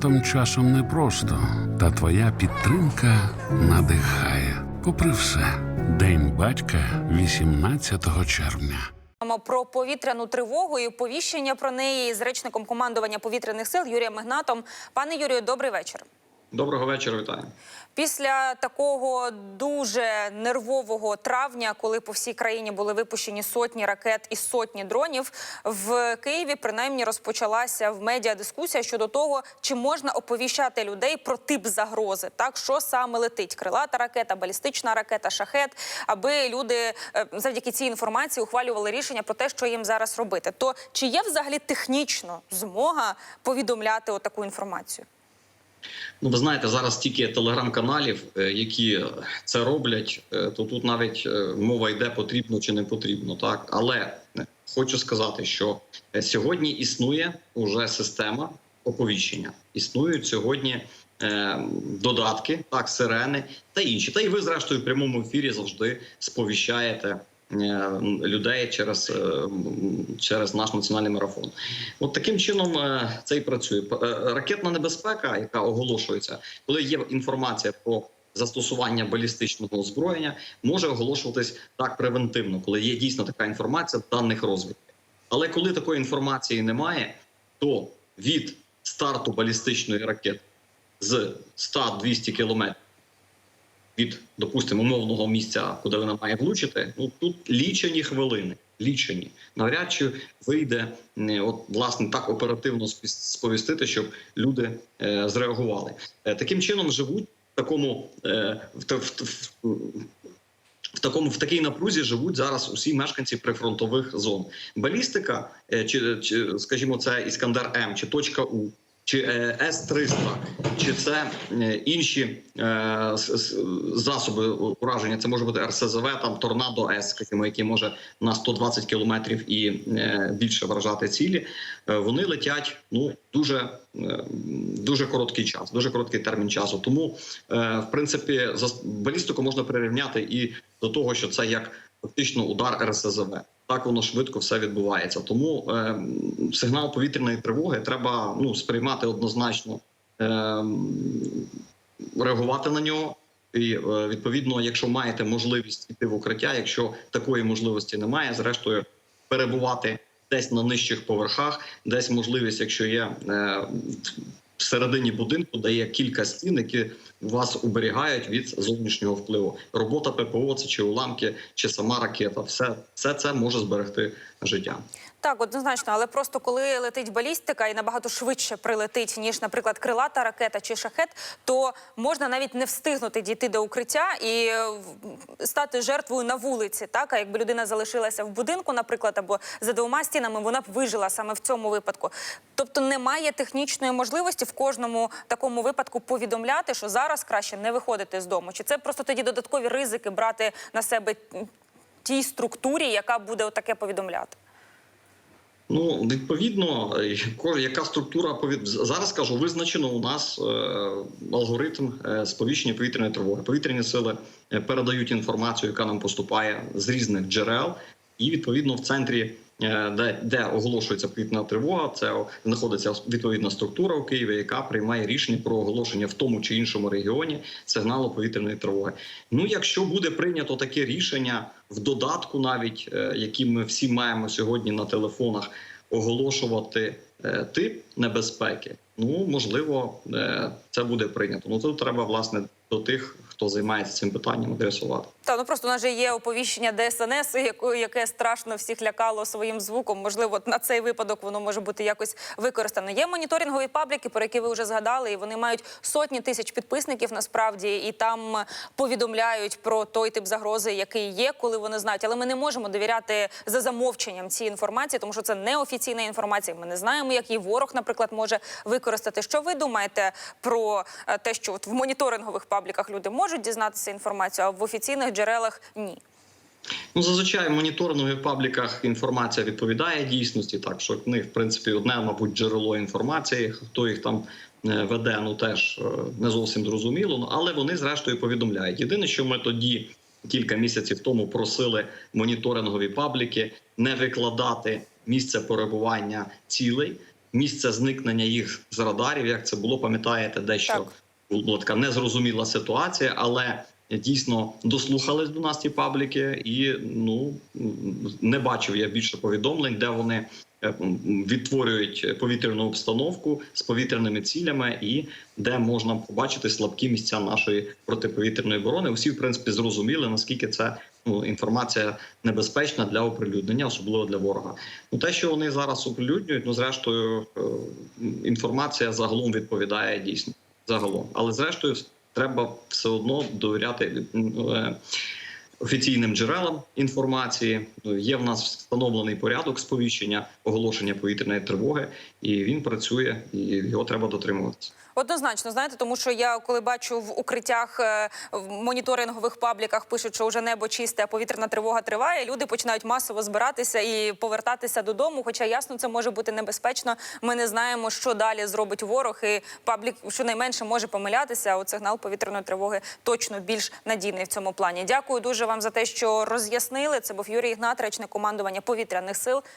татом часом непросто, та твоя підтримка надихає. Попри все, День батька 18 червня. Про повітряну тривогу і повіщення про неї з речником командування повітряних сил Юрієм Мигнатом. Пане Юрію, добрий вечір. Доброго вечора, вітаю. Після такого дуже нервового травня, коли по всій країні були випущені сотні ракет і сотні дронів, в Києві принаймні розпочалася в медіа дискусія щодо того, чи можна оповіщати людей про тип загрози, так що саме летить крилата ракета, балістична ракета, шахет, аби люди е, завдяки цій інформації ухвалювали рішення про те, що їм зараз робити. То чи є взагалі технічно змога повідомляти отаку інформацію? Ну, ви знаєте, зараз стільки телеграм-каналів, е, які це роблять, е, то тут навіть е, мова йде потрібно чи не потрібно, так але е, хочу сказати, що е, сьогодні існує уже система оповіщення. Існують сьогодні е, додатки, так, сирени та інші. Та й ви, зрештою, в прямому ефірі завжди сповіщаєте. Е, Людей через, е, через наш національний марафон, от таким чином е, це і працює. Ракетна небезпека, яка оголошується, коли є інформація про застосування балістичного озброєння, може оголошуватись так превентивно, коли є дійсно така інформація даних розвідки. Але коли такої інформації немає, то від старту балістичної ракети з 100-200 кілометрів від, допустимо, умовного місця, куди вона має влучити, ну тут лічені хвилини. Лічені навряд чи вийде от власне так оперативно сповістити, щоб люди е, зреагували. Е, таким чином живуть в такому е, в, в, в такому в такій напрузі живуть зараз усі мешканці прифронтових зон. Балістика, е, чи, чи скажімо, це Іскандер М, чи точка У, чи е, С-300, чи це е, інші е, засоби ураження. Це може бути РСЗВ, там торнадо С, скажімо, який може на 120 кілометрів і більше вражати цілі. Вони летять ну дуже, дуже короткий час, дуже короткий термін часу. Тому, в принципі, балістику можна прирівняти і до того, що це як фактично удар РСЗВ. Так воно швидко все відбувається. Тому е, сигнал повітряної тривоги треба ну сприймати однозначно, е, реагувати на нього. І е, відповідно, якщо маєте можливість йти в укриття, якщо такої можливості немає, зрештою перебувати десь на нижчих поверхах, десь можливість, якщо є е, всередині будинку, де є кілька стін, які вас оберігають від зовнішнього впливу. Робота ППО, це чи уламки, чи сама ракета, все, все це може зберегти життя. Так, однозначно, але просто коли летить балістика і набагато швидше прилетить, ніж, наприклад, крилата ракета чи шахет, то можна навіть не встигнути дійти до укриття і е, стати жертвою на вулиці. Так, а якби людина залишилася в будинку, наприклад, або за двома стінами, вона б вижила саме в цьому випадку. Тобто немає технічної можливості в кожному такому випадку повідомляти, що зараз краще не виходити з дому. Чи це просто тоді додаткові ризики брати на себе тій структурі, яка буде отаке повідомляти? Ну відповідно, е, яка структура зараз кажу, визначено у нас е, алгоритм е, сповіщення повітряної тривоги. Повітряні сили передають інформацію, яка нам поступає з різних джерел, і відповідно в центрі, де, де оголошується повітряна тривога, це знаходиться відповідна структура у Києві, яка приймає рішення про оголошення в тому чи іншому регіоні сигналу повітряної тривоги. Ну, якщо буде прийнято таке рішення в додатку, навіть е, які ми всі маємо сьогодні на телефонах, оголошувати е, тип небезпеки, ну можливо, е, це буде прийнято. Ну тут треба власне до тих, хто займається цим питанням, адресувати. Та ну просто у нас же є оповіщення ДСНС, яке страшно всіх лякало своїм звуком. Можливо, на цей випадок воно може бути якось використано. Є моніторингові пабліки, про які ви вже згадали, і вони мають сотні тисяч підписників насправді, і там повідомляють про той тип загрози, який є, коли вони знають. Але ми не можемо довіряти за замовченням цій інформації, тому що це неофіційна інформація. Ми не знаємо, як її ворог, наприклад, може використати. Що ви думаєте про е, те, що от в моніторингових пабліках люди можуть дізнатися інформацію, а в офіційних джерелах ні? Ну, зазвичай в моніторингових пабліках інформація відповідає дійсності, так що в них, в принципі, одне, мабуть, джерело інформації. Хто їх там е, веде, ну теж е, не зовсім зрозуміло. Ну, але вони зрештою повідомляють. Єдине, що ми тоді кілька місяців тому просили моніторингові пабліки не викладати місце перебування цілей. місце зникнення їх з радарів. Як це було, пам'ятаєте, дещо Так. Була така незрозуміла ситуація, але дійсно дослухались до нас ті пабліки, і ну не бачив я більше повідомлень, де вони е, відтворюють повітряну обстановку з повітряними цілями, і де можна побачити слабкі місця нашої протиповітряної оборони. Усі в принципі зрозуміли наскільки це. Ну, інформація небезпечна для оприлюднення, особливо для ворога. Ну те, що вони зараз оприлюднюють, ну зрештою е, інформація загалом відповідає дійсно загалом. Але зрештою, треба все одно довіряти е, офіційним джерелам інформації. Ну, Є в нас встановлений порядок сповіщення оголошення повітряної тривоги, і він працює, і його треба дотримуватися. Однозначно, знаєте, тому що я коли бачу в укриттях е, в моніторингових пабліках пишуть, що вже небо чисте, а повітряна тривога триває. Люди починають масово збиратися і повертатися додому. Хоча ясно, це може бути небезпечно. Ми не знаємо, що далі зробить ворог. І паблік щонайменше може помилятися. а От сигнал повітряної тривоги точно більш надійний в цьому плані. Дякую дуже вам за те, що роз'яснили. Це був Юрій Ігнат, речник командування повітряних сил.